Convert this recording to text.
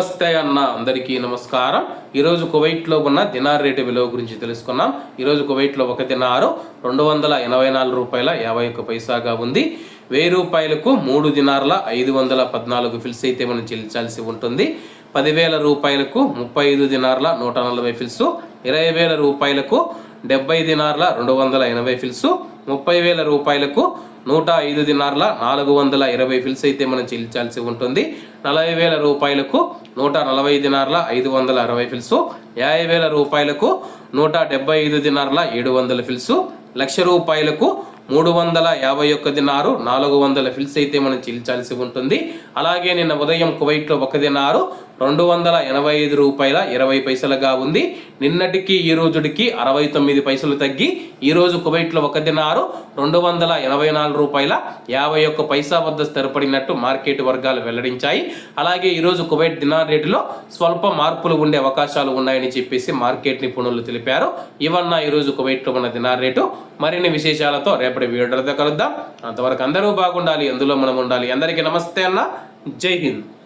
నమస్తే అన్న అందరికీ నమస్కారం. ఈరోజు కువైట్లో ఉన్న దినార్ రేటు విలువ గురించి తెలుసుకున్నాం. ఈరోజు కువైట్లో ఒక దినారు రెండు వందల ఎనభై నాలుగు రూపాయల యాభై ఒక్క పైసాగా ఉంది. వెయ్యి రూపాయలకు మూడు దినార్ల ఐదు వందల పద్నాలుగు ఫిల్స్ అయితే మనం చెల్లించాల్సి ఉంటుంది. పదివేల రూపాయలకు ముప్పై ఐదు దినార్ల నూట నలభై ఫిల్స్ ఇరవై వేల రూపాయలకు డెబ్బై దినార్ల రెండు వందల ఎనభై ఫిల్స్ ముప్పై వేల రూపాయలకు నూట ఐదు దినార్ల నాలుగు వందల ఇరవై ఫిల్స్ అయితే మనం చెల్లించాల్సి ఉంటుంది. నలభై వేల రూపాయలకు నూట నలభై దినార్ల ఐదు వందల అరవై ఫిల్స్ యాభై వేల రూపాయలకు నూట డెబ్బై ఐదు దినార్ల ఏడు వందల ఫిల్స్ లక్ష రూపాయలకు మూడు వందల యాభై ఒక్క దినారు నాలుగు వందల ఫిల్స్ అయితే మనం చెల్లించాల్సి ఉంటుంది. అలాగే నిన్న ఉదయం కువైట్లో ఒక దినారు రెండు వందల ఎనభై ఐదు రూపాయల ఇరవై పైసలుగా ఉంది. నిన్నటికి ఈ రోజుడికి అరవై తొమ్మిది పైసలు తగ్గి ఈరోజు కువైట్లో ఒక దినారు రెండు వందల ఎనభై నాలుగు రూపాయల యాభై ఒక్క పైసా వద్ద స్థిరపడినట్టు మార్కెట్ వర్గాలు వెల్లడించాయి. అలాగే ఈరోజు కువైట్ దినార్ రేటులో స్వల్ప మార్పులు ఉండే అవకాశాలు ఉన్నాయని చెప్పేసి మార్కెట్ నిపుణులు తెలిపారు. ఇవన్న ఈ రోజు కువైట్లో ఉన్న దినార్ రేటు. మరిన్ని విశేషాలతో రేపటి వీడియోలతో కలుద్దాం. అంతవరకు అందరూ బాగుండాలి అందులో మనం ఉండాలి. అందరికీ నమస్తే అన్న. జై హింద్.